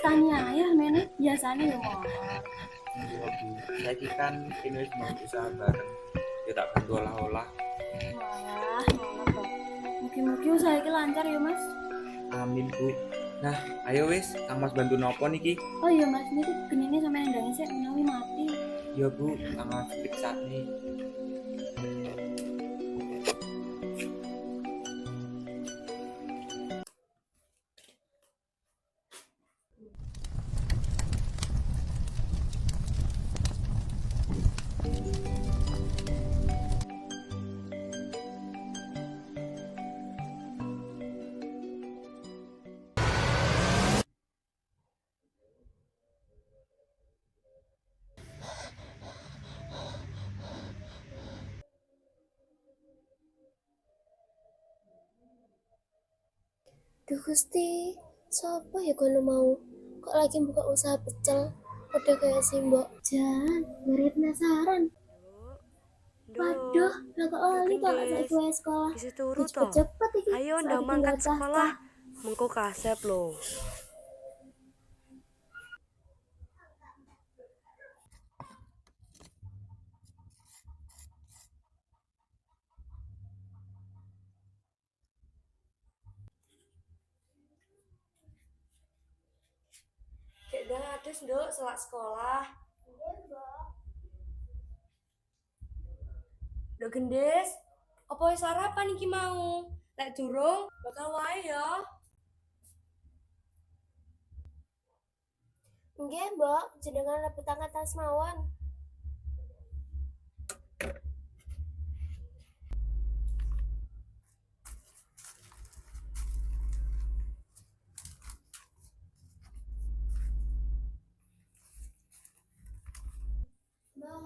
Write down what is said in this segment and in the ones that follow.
Mas, wis tani ayah meneh biasane yo motor. Iya bu, saya kan ini mau usaha bareng. Ya tak bantu olah-olah. Walah, ngono to. Mugi-mugi usaha iki lancar ya Mas. Amin bu. Nah, ayo wis, kang mas bantu nopo niki? Oh iya Mas, niku genine sampe ndangi sik menawi mati. Ya bu, kang mas periksa nih. Duh Gusti, siapa ya kalau mau? Kok lagi buka usaha pecel? Udah kayak si Mbok. Jan, ngeri penasaran. Waduh, lah kok lali kok gak saya gue sekolah. Isi turu to. Cepet-cepet iki. Ayo tinggal mangkat sekolah. Mengko kasep lo. Adus nduk selak sekolah. Nduk gendis, apa sarapan iki mau? Lek durung, bakal wae ya. Nggih, Mbok, jenengan rebutan atas mawon. Mbak,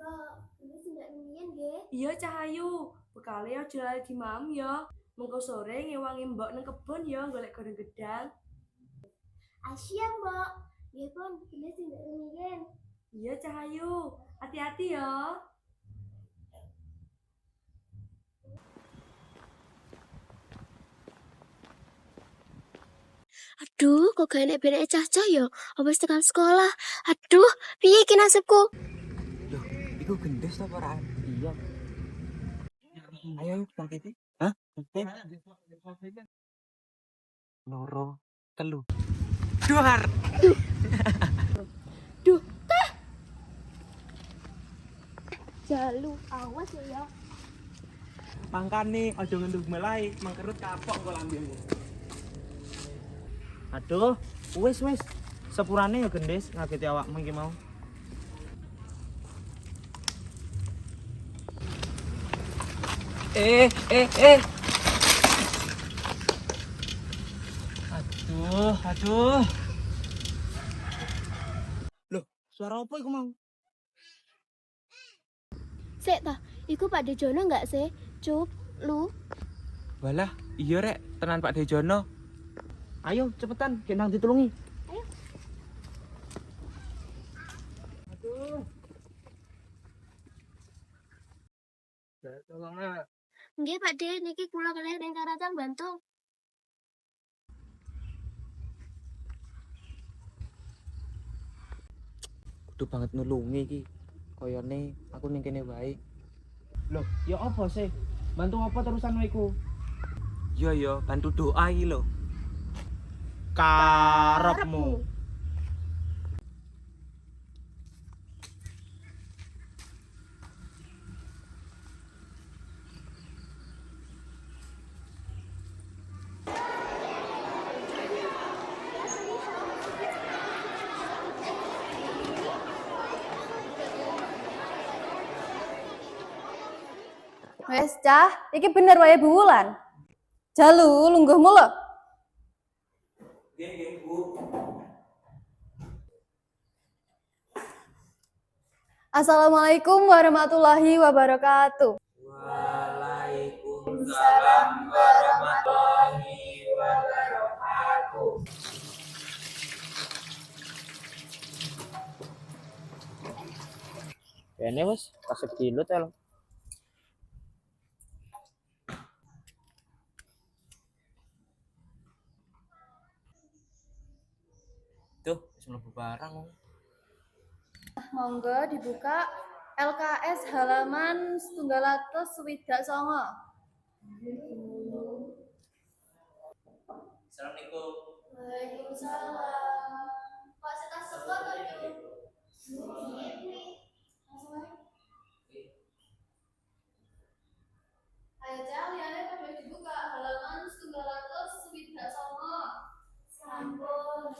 Mbak, ini tidak ngiyen nggih. Iya Cahayu, bekale aja lali di mam ya. Mengko sore ngewangi mbok nang kebon ya golek goreng gedang. Asia, Mbak. Nggih pun, ini tidak ngiyen. Iya Cahayu, hati-hati ya. Aduh, kok gak enak benek cah-cah ya? Habis tekan sekolah. Aduh, piye iki nasibku? Loh, iku gendes? Iya. Ayo, Bang Titi. Hah? Titi. Loro, telu. Duar. Jalu, awas ya ya. Mangkane aja ngendug melai, mangkerut kapok kok lambemu. Aduh, wis wis. Sepurane ya gendis ngageti awakmu iki mau. Eh, eh, eh. Aduh, aduh. Loh, suara apa iku mau? Sik ta, iku Pak Dejono enggak sih? Cup, lu. Walah, iya rek, tenan Pak Dejono. Ayo cepetan, kendang ditulungi. Ayo. Aduh. Tolong Nggih Pak De, niki kula kalih ning Karacang bantu. Kudu banget nulungi iki. Koyone aku ning kene wae. Loh, ya apa sih? Bantu apa terusan iku? Iya ya, bantu doa iki lho. Karepmu. Wes cah, iki bener wae Bu Wulan. Jalu lungguhmu lho. Nggih, nggih, Bu. Assalamualaikum warahmatullahi wabarakatuh. Waalaikumsalam warahmatullahi wabarakatuh. Kene wis kasep kilut ya Wis mlebu barang wong. Monggo dibuka LKS halaman setunggal atus swidak songo. Assalamualaikum. Waalaikumsalam. Pak setas sekolah tadi. Ayo Cel, liane pada dibuka halaman setunggal atus swidak songo. Sampun.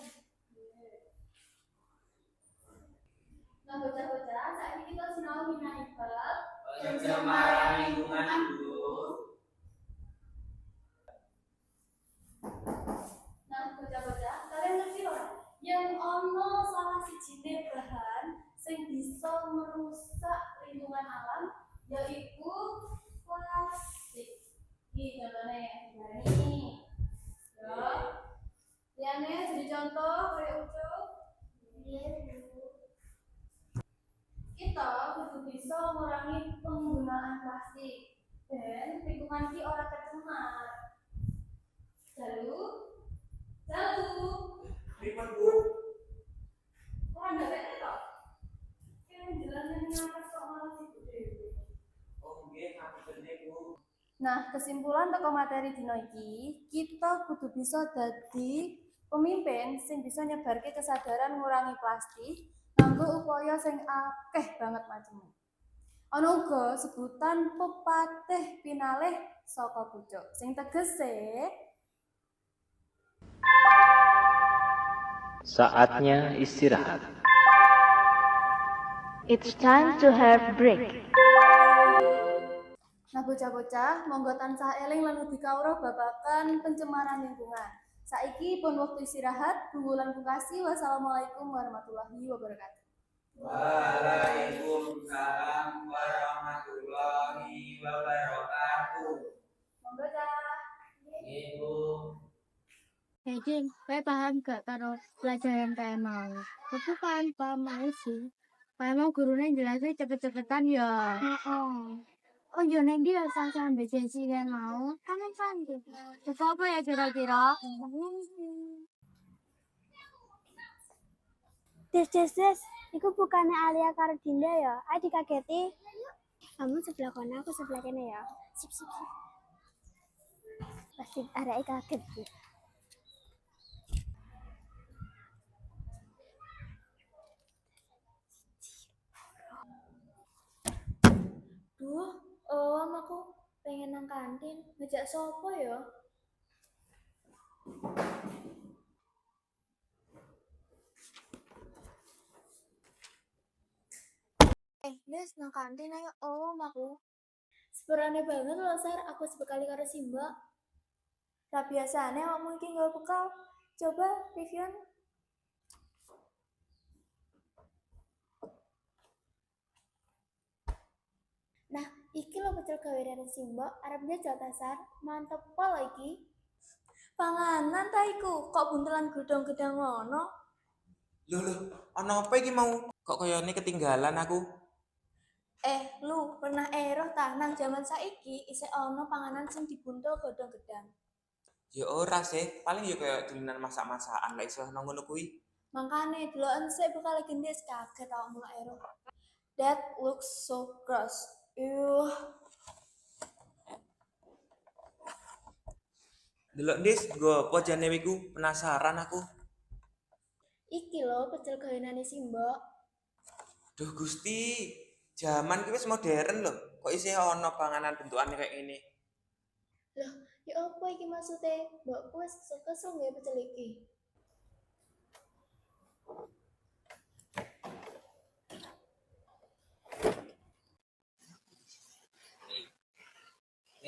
Nah, bocah-bocah, saat ini kita sinau minai bab Pencemaran lingkungan dulu. Nah, bocah-bocah, kalian ngerti ora? Yang ono salah sijine bahan sing bisa merusak lingkungan alam yaitu plastik. Iki contohnya, nah ini. Ya. Liane jadi contoh kayak ucap. Kita kudu bisa mengurangi penggunaan plastik dan lingkungan ki ora tercemar. Lalu Lalu, Pripun, Bu? orang nggak bete kok. Yang jelas yang ngapas kok malah sibuk dewe. Oh, nggih, ngapunten, Bu. Nah, kesimpulan teko materi dino iki, kita kudu bisa dadi pemimpin sing bisa nyebarke kesadaran ngurangi plastik nganggo upaya sing akeh banget macemnya. Ana uga sebutan pepatih pinalih saka pucuk sing tegese Saatnya istirahat. It's time to have break. Nah bocah-bocah, monggo tansah eling lan ugi kawruh babakan pencemaran lingkungan. Saiki pun waktu istirahat, bulan pungkasi. Wassalamualaikum warahmatullahi wabarakatuh. Waalaikumsalam warahmatullahi wabarakatuh. Monggo cah. Ibu. Jadi, saya paham gak karo pelajaran kayak mau? Aku kan paham aja sih. Kayak mau gurunya jelasin cepet-cepetan ya. Oh, 어, 연예계에 사실 몇 시간이나 하는 사람들. 서브에 들어가기로. Des, des, des. Iku bukannya Alia Karudinda ya? Ayo dikageti. Kamu sebelah kono, aku sebelah kene ya. Sip, sip, sip. Pasti arek kaget. Pengen nang kantin. Ngejak sopo ya? Eh, Des, nang kantin ayo om aku. Seperane banget loh, Sar. Aku sebekali karo Simba. Ra biasane awakmu iki nggawa bekal. Coba review Nah, iki lo pecel gaweane Simba, arep njajal tasar, mantep pol iki. Panganan ta iku, kok buntelan gedong-gedong ngono? Loh, loh, ana apa iki mau? Kok kayane ketinggalan aku? Eh, lu pernah eroh ta nang jaman saiki isih ana panganan sing dibuntel godhong-gedang. Ya ora sih, paling ya kayak dolanan masak-masakan lah iso nang ngono kuwi. Makane deloken sik bakal gendis kaget awak mulai eroh. That looks so gross. Yuh. Delok Dis, nggo apa jane wiku? Penasaran aku. Iki lho pecel gaweane Simba. Duh Gusti, zaman ki wis modern lho. Kok isih ana panganan bentukane kayak gini? Loh, ya apa iki maksudnya? Mbokku wis kesel-kesel nggih pecel iki.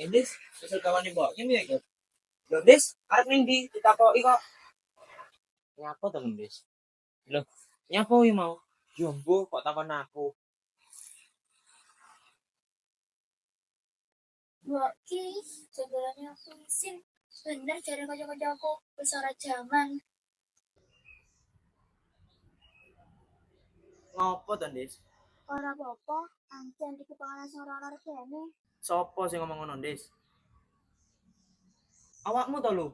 Eh, Dis, kesel kawan mbok. Ini ya, Kak. Lho, Dis, arep ning ndi ditakoki kok. Nyapa to, Dis? Lho, nyapa wi mau? Yo, mbuh kok takon aku. Mbok ki, sebenarnya aku isin. Bener dari kocok-kocok aku, besar zaman. Ngopo to, Dis? Ora apa-apa, ancen iki panganan sing ora arep kene. Sopo sing ngomong ngono, Dis? Awakmu to lho.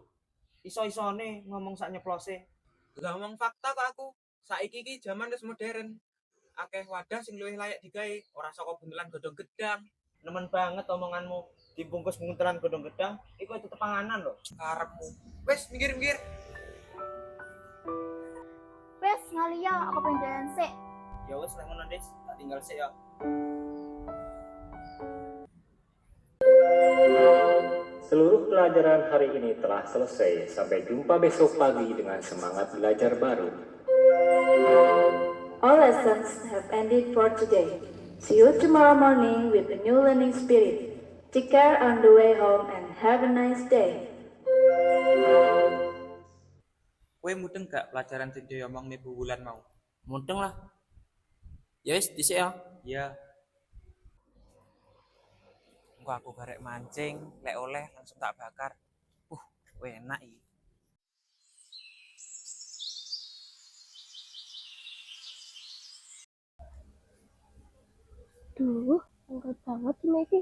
Iso-isone ngomong sak nyeplose. Gak ngomong fakta kok aku. saiki iki jaman wis modern. Akeh wadah sing luwih layak digawe, ora saka buntelan godhong gedang. Nemen banget omonganmu. Dibungkus buntelan godong gedang, iku tetep panganan lho. Karepmu. Wis minggir-minggir. Wes ngalia aku pengen sik. Ya wis lek ngono, Des. Tak tinggal sik ya. Pelajaran hari ini telah selesai. Sampai jumpa besok pagi dengan semangat belajar baru. All lessons have ended for today. See you tomorrow morning with a new learning spirit. Take care on the way home and have a nice day. Kowe mudeng gak pelajaran sing diomong nih Bu Wulan mau? Mudeng lah. Ya wis dhisik ya. Ya. Engko aku garek mancing, lek oleh langsung tak bakar. Uh, enak iki. Duh, angkat banget ini iki.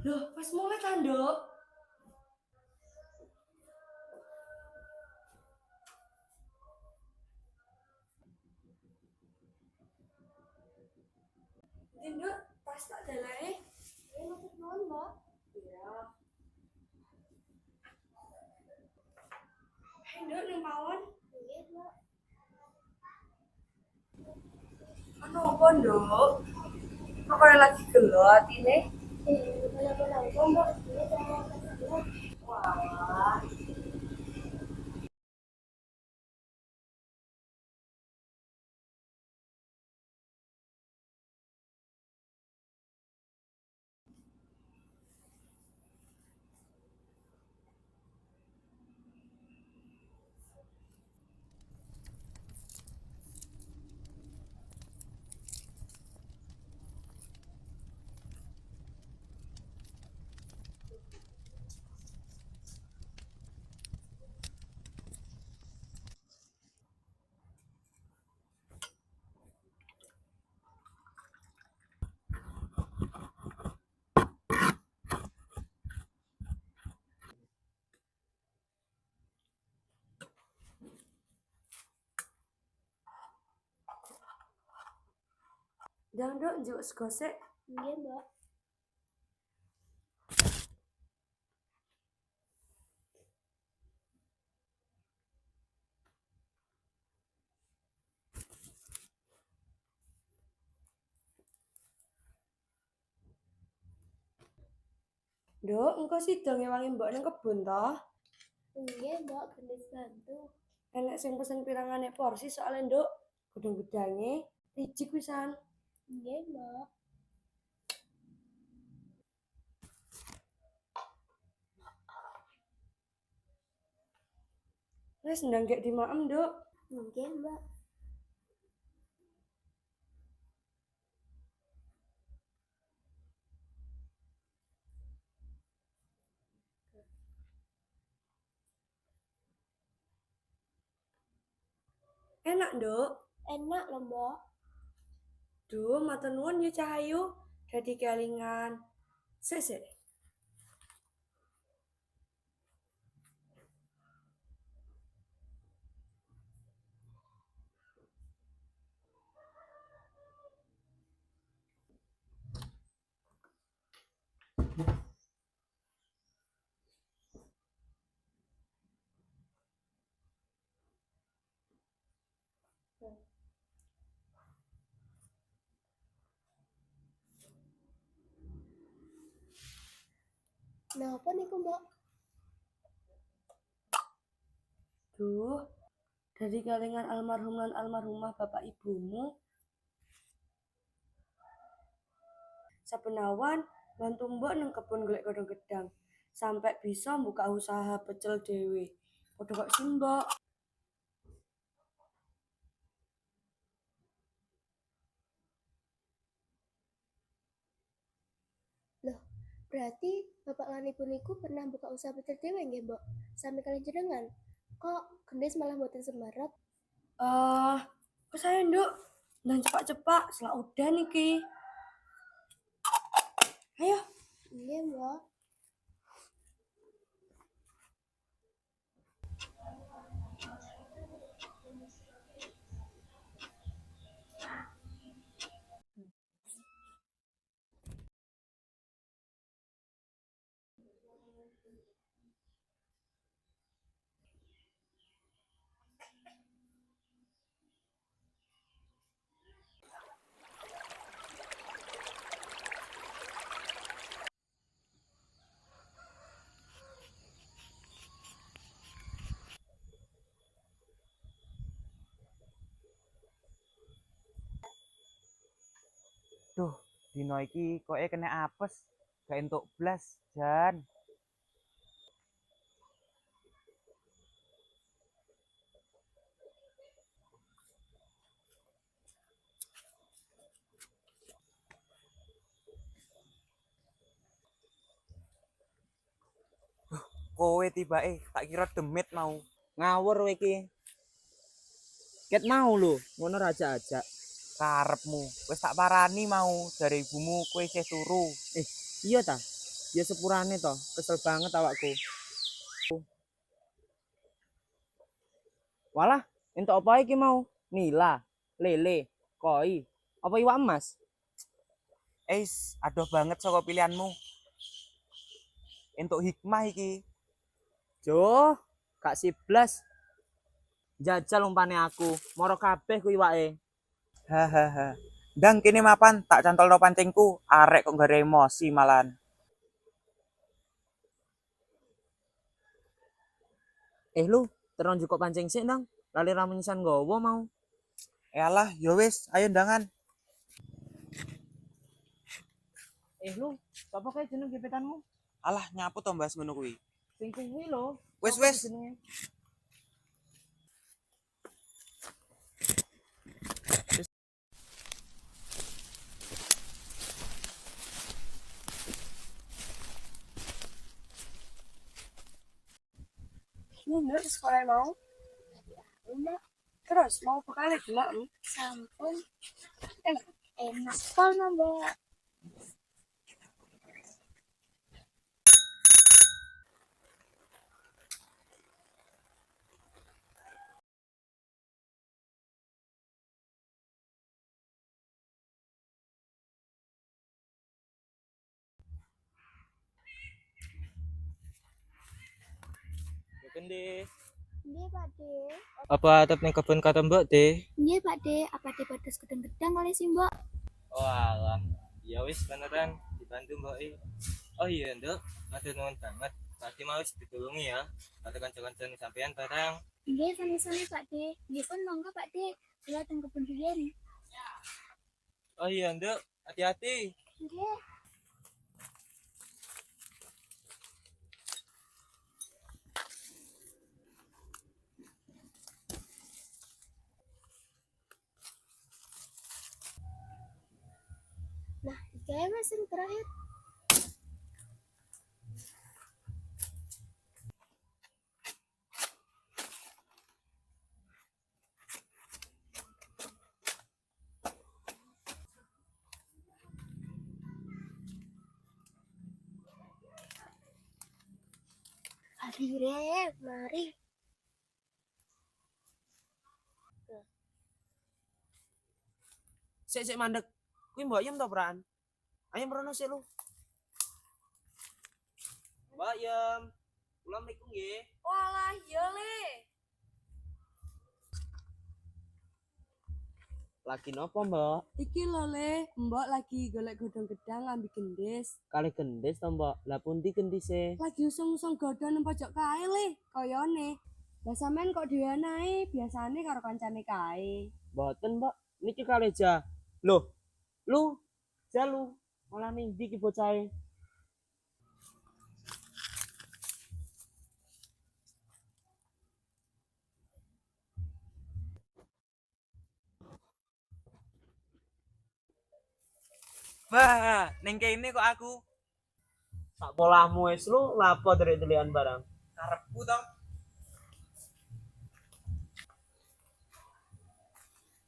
Loh, pas mulai kan, Dok? Nduk, pas tak dalane. Ya maksud nuwun, Mbak. Iya. Hei, Nduk, ning pawon. Nggih, Mbak. Ano apa, Nduk? Kok lagi gelo atine? Eh, kenapa-napa, Mbak? Ini saya ke sana. Wah. Ndang, Nduk, njuk sego sik. Nggih, Mbak. Nduk, engko sida ngewangi mbok ning kebun to? Nggih, Mbak, gendis bantu. Enek sing pesen pirangane porsi soalnya Nduk, godhong gedange rijik pisan. Nggih, Mbak. Wis ndang gek dimaem, Nduk. Nggih, Mbak. Enak, Nduk. Enak loh, Mbak. Duh, matur nuwun ya Cahayu. Dadi kelingan. Sik, Napa niku, Mbak? Duh, dari kelingan almarhum lan almarhumah bapak ibumu. Sabenawan bantu mbok nang kebun golek godhong gedang. sampai bisa buka usaha pecel dewe. Padha kok sih, Mbok. Berarti Bapak lan Ibu niku pernah buka usaha pecel dewe nggih, Mbok? Sami kalian jenengan. Kok gendis malah mboten semerap? Eh, ke saya, Nduk. Dan cepak-cepak, setelah udah niki. Ayo, Iya, Mbok. Duh, dino iki koke kena apes. Gak entuk blas, Jan. Kowe tibake tak kira demit mau. Ngawur kowe iki. Ket mau lho, ngono raja aja. Karepmu, wis tak parani mau dari ibumu kowe isih turu. Eh, iya ta? Ya sepurane to, kesel banget awakku. Walah, entuk apa iki mau? Nila, lele, koi, apa iwak emas? Eis, adoh banget saka pilihanmu. Entuk hikmah iki. Jo, gak siblas. Jajal umpane aku, moro kabeh ku iwake. Hahaha. Ndang kene mapan tak cantolno pancingku, arek kok gak emosi malan. Eh lu, teron kok pancing sik nang. Lali ramunyisan gowo mau. Yalah, yo wis, ayo ndangan. Eh lu, sapa kae jeneng gebetanmu? Alah, nyapu to mbas ngono kuwi. Sing kuwi lho. Wis wis. Ini Nduk sekolah mau. Mbak, Terus mau bekal delok. em? sampun. Eh, enak kono, Mbak. Gendis. Nggih, Pak De. Apa tetep ning kebun kata Mbok, De? Nggih, Pak De. Apa De pedes gedang-gedang oleh si Mbok? Oh alah. Ya wis beneran dibantu Mbok e. Oh iya, Nduk. Matur nuwun banget. Tadi mau ditulungi ya. Kata kanca-kanca sampean barang. Nggih, sami-sami Pak De. Nggih pun monggo Pak De. Kula teng kebun riyen. Oh iya, Nduk. Hati-hati. Nggih. Iki ae Mas sing terakhir. Mari, mari. Sik sik mandek. Kuwi Mbok Yem to, Pran? Ayo mrono sik lu. Mbak Yem. Assalamualaikum nggih. Walah, ya le. Lagi nopo, Mbak? Iki lho le, Mbok lagi golek godhong gedang ngambi gendis. Kali gendis to, Mbak. Lah pundi gendise? Lagi usung-usung godhong nang pojok kae le, koyone. Lah sampean kok dhewean ae, biasane karo kancane kae. Mboten, Mbak. Niki kali ja. Loh. Lu, ja lu malam ning ndi ki bocahe? Wah, ning kene kok aku. tak polahmu wis lu lapo dari delian barang. Karepku to.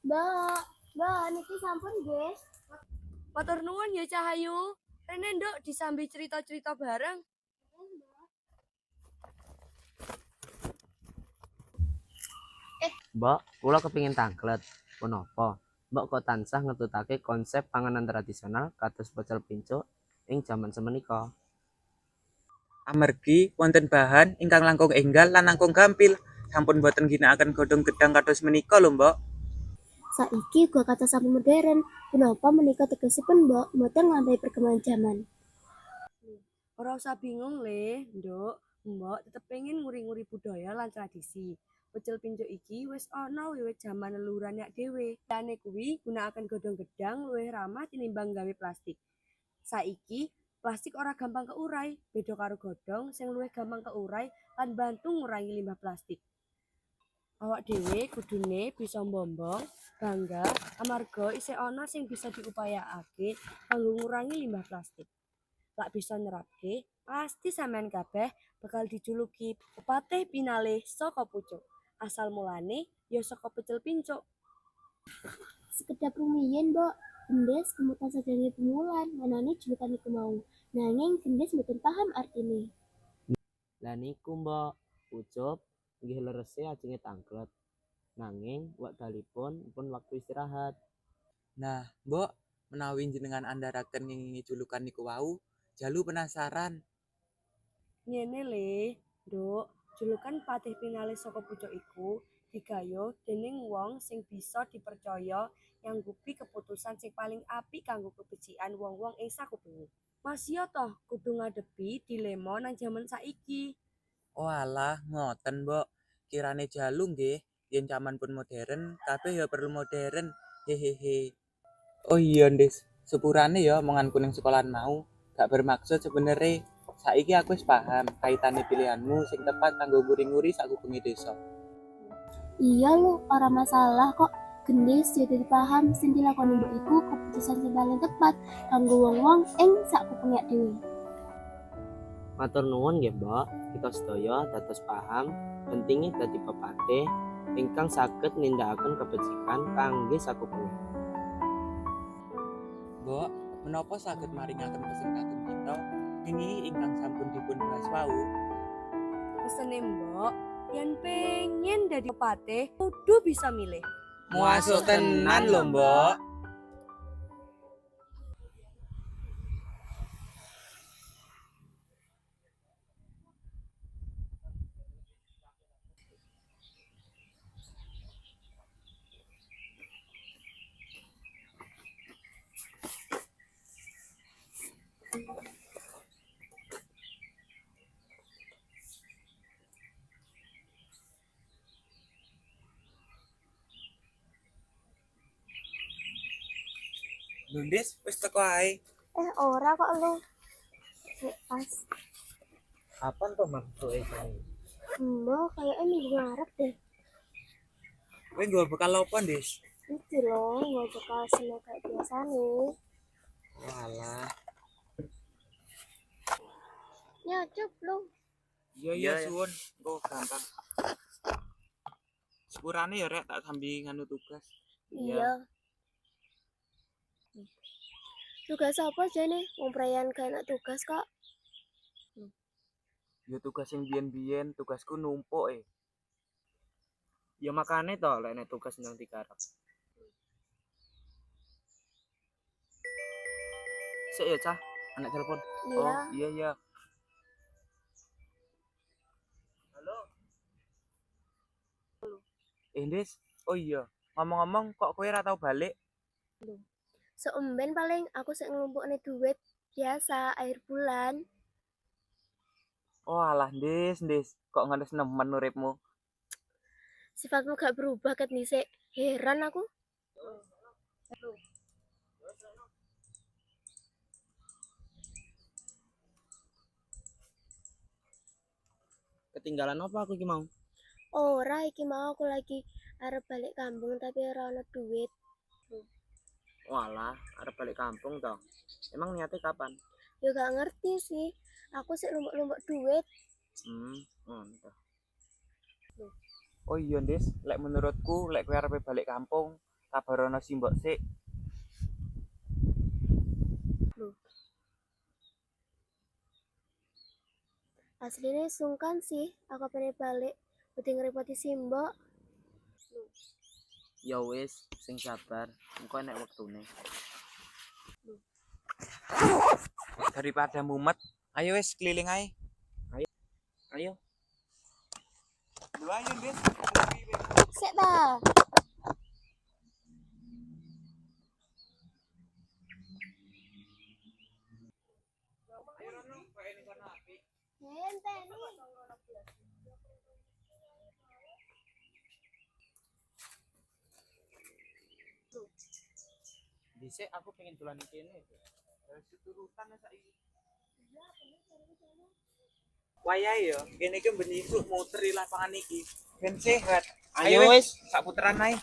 Mbak, mbak niki sampun, guys. Matur nuwun ya Cahayu. Rene nduk disambi cerita-cerita bareng. Mbok, kula kepingin tanglet. Punapa? Mbok kok tansah ngetutake konsep panganan tradisional kados pecel pincuk ing jaman semenika. Amergi wonten bahan ingkang langkung enggal lan langkung gampil. Sampun boten ginakaken godhong gedang kados menika lho, Mbok. Saiki gua kata sampun modern. Kenapa menikah tegesipun mbak mboten nglampahi perkembangan zaman? Ora usah bingung le, nduk. Mbok tetep pengen nguri-nguri budaya lan tradisi. Pecel pincuk iki wis ana wiwit jaman leluhuran yak dhewe. Lane kuwi gunakaken godhong gedang luwih ramah tinimbang gawe plastik. Saiki plastik ora gampang keurai, beda karo godhong sing luwih gampang keurai lan bantu ngurangi limbah plastik. Awak dhewe kudune bisa mbombong, bangga amarga isih ana sing bisa diupayakake kanggo ngurangi limbah plastik. Lak bisa nyerapke, pasti sampean kabeh bakal dijuluki pepatih pinalih saka pucuk. Asal mulane ya saka pecel pincuk. Sekedap rumiyin mbak. Gendes kemutan sadaya pemulan. Manane julukan iku mau. Nanging gendes mboten paham artine. Lah niku mbok, ucup nggih lerese ajenge tanglet. Nanging wekdalipun pun waktu istirahat. Nah, Mbok, menawi jenengan andharaken ngingi julukan niku wau, jalu penasaran. Ngene le, Nduk, julukan patih pinalih saka pucuk iku digayo dening wong sing bisa dipercaya nyanggupi keputusan sing paling apik kanggo kebecikan wong-wong ing sakupenge. Masih toh kudu ngadepi dilema nang jaman saiki. Oh alah, ngoten, Mbok. Kirane jalu nggih, yen jaman pun modern, kabeh ya perlu modern. Hehehe. Oh iya, Ndis. Sepurane ya omongan kuning sekolahan mau, gak bermaksud sebenere. Saiki aku wis paham kaitane pilihanmu sing tepat kanggo nguri-nguri sakupenge desa. Iya lu, ora masalah kok. Gendis jadi paham sing dilakoni mbok iku keputusan sing paling tepat kanggo wong-wong ing sakupenge dhewe. Matur nuwun nggih, Mbok. Kita sedaya dados paham pentingnya dadi pepatih ingkang saged nindakaken kebajikan kangge sakupenge. Mbok, menapa saged maringaken pesen kagem kita ngingi ingkang sampun dipun bahas wau? Pesene mbok, yen pengen dadi pepatih, kudu bisa milih. Muasuk tenan lho, Mbok. Lho, Ndis, wis teko ae. Eh ora kok lu. Pas. Kapan tuh maksudnya kae? Mbok kayaknya minggu ngarep deh. Kowe nggawa bekal apa, Ndis? Itu loh, nggak bakal seneng kayak biasa nih. Walah. Nyacup lu. Iya iya suwun, engko gampang. Sepurane ya rek tak sambi nganu tugas. Iya. Tugas apa jane? Wong perayaan gak enak tugas kok. Ya tugas sing biyen-biyen, tugasku numpuk eh. Ya makane to lek nek tugas nang dikarep. Sik ya, Cah. Anak telepon. Iya. Oh, iya iya. Halo. Eh, Ndis. Oh iya. Ngomong-ngomong kok kowe ora tau balik? Seumben paling aku sik nglumpukne duit biasa akhir bulan. Oh alah, Ndis, Ndis. Kok ngenes nemen uripmu? Sifatmu gak berubah ket nisik. Heran aku. Ketinggalan apa aku iki mau? Ora iki mau aku lagi arep balik kampung tapi ora ono duit. Walah, arep balik kampung toh. Emang niatnya kapan? Ya gak ngerti sih. Aku sih lumbuk-lumbuk duit. Hmm, ngono. Oh iya, Des, lek menurutku lek kowe arep balik kampung, kabarono simbok sik. Aslinya sungkan sih. Aku pengen balik. Udah ngerepoti Simbo. Ya wis, sing sabar, engko enek wektune. Daripada mumet, ayo wis keliling ae. Ayo. Ayo. Ayo, Des. Sek ta. Ngenteni. Dhisik aku pengen dolan kene. Terus turutan saiki. Wayahe yo, kene iki ben isuk muter di lapangan iki. Ben sehat. Ayo wis, sak puteran ae.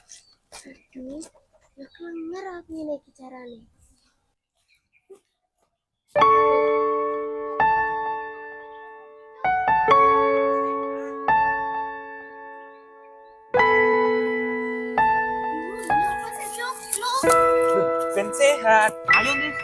Aduh. Ya kenger aku ini iki carane. Ben sehat. Ayo nih.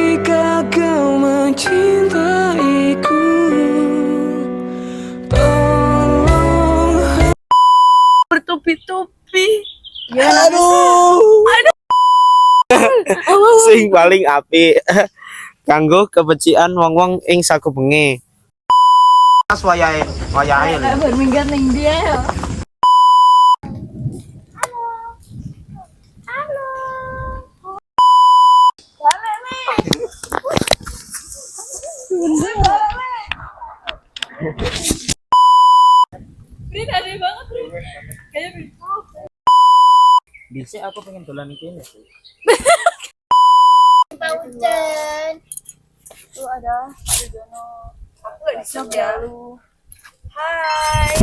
Hati kau mencintaiku Tolong Bertubi-tubi. Sing paling apik kanggo kebecikan wong-wong ing sakubenge. Pas wayahe, wayahe. lho. Berminggat ning dia ya. Dhisik aku pengen dolan kene sih. Hujan. Tuh ada Pak Jono. Aku gak bisa Hai.